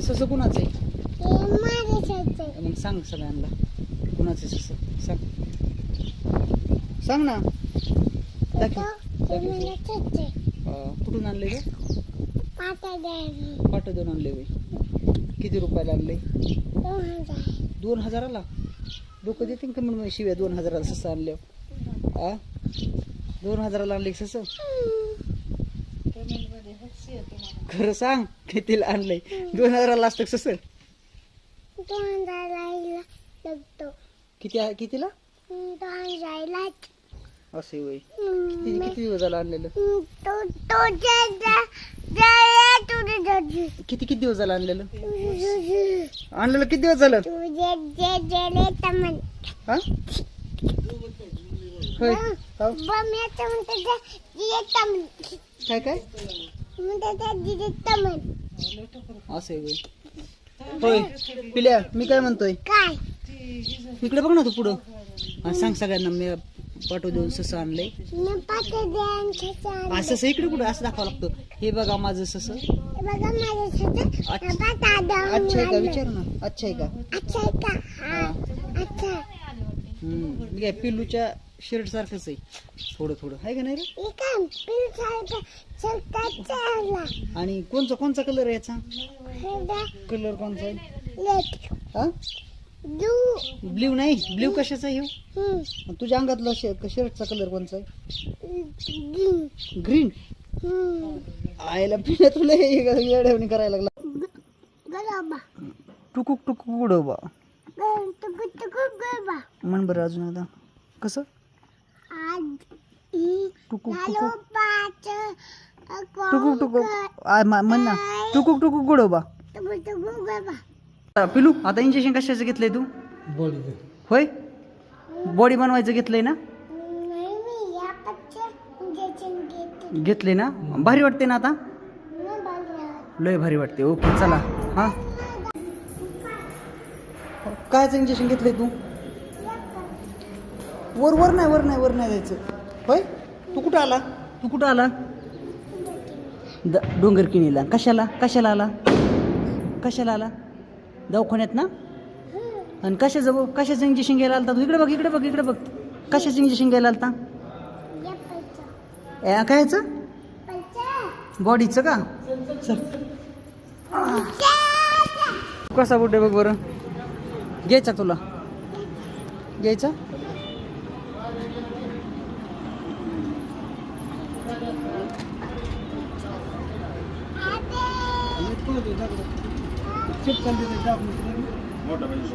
हे कुणाचं आहे मग सांग सगळ्यांना. कुणाचं आहे ससं सांग. सांग ना. दाखव. अं, कुठून आणले ग? पाटा पाठ दोन आणले वय किती रुपयाला आणले? दोन हजाराला? डोकं देतील का म्हणून शिव्या दोन हजाराला ससं आणले आ? दोन हजाराला आणले ससं? खरं सांग कितीला आणलंय? दोन हजाराला असतं सस दोन हजाराला लागतो. किती कितीला? दोन हजाराला असे वय. किती किती दिवस झाला आणलेलं तो तो जे जे तुझे तुझे किती किती दिवस झाला आणलेलं? तुझे आणलेलं किती दिवस झालं? तुझे जे जे तमन हा? होय. हो. बम्याचं म्हणते जे तमन काय काय? असे वय होय. पिल्या मी काय म्हणतोय? काय? इकडे बघ ना तू पुढं. आणि सांग सगळ्यांना मी पाठव देऊन सस आणलंय. असं सस इकडे कुठं? असं दाखवावं लागतं. हे बघा माझं सस. अच्छा. आहे का? विचार ना. अच्छा आहे का? अच्छा आहे का? हा अच्छा. हम्म. काय पिल्लूच्या शर्ट सारखंच आहे. थोडं थोडं. आहे का नाही रे? आणि कोणचा कोणचा कलर आहे याचा? हे कलर कोणचा आहे? हा? ब्ल्यू नाही? ब्ल्यू कशाचा आणि तुझ्या अंगातला शर्टचा कलर कोणचा आहे? ग्रीन आयला पिण्या तुला येड्यावणी करायला लागला. टुकुक टुकुक उडव बा. म्हण बरं अजून एकदा कसं? टुकुक टुकुक. म्हण ना. टुकुक टुकुक उडव बा तुकू तुकू गरबा आ, पिलू आता इंजेक्शन कशाचं घेतलंय तू? होय? बॉडी बनवायचं घेतलंय ना? नाही मी या पच्चे इंजेक्शन घेते. घेतले ना? भारी वाटते ना आता? लय भारी वाटते. ओके चला. हा? कायचं इंजेक्शन घेतलंय तू? वर वर नाही वर नाही वर नाही जायचं. होय? तू कुठं आला? तू कुठं आला? द डोंगर किणीला. कशाला? कशाला आला? कशाला आला? दवाखान्यात ना? आणि कशाचं बघ कशाचं इंजेक्शन घ्यायला आलता तू? इकडे बघ इकडे बघ इकडे बघ. कशाचं इंजेक्शन घ्यायला आलता? या ए, कायचं बॉडीचं का? चल. कसा बुड्डे बघ बरं? घ्यायचा तुला. घ्यायचा? मोठा म्हणजे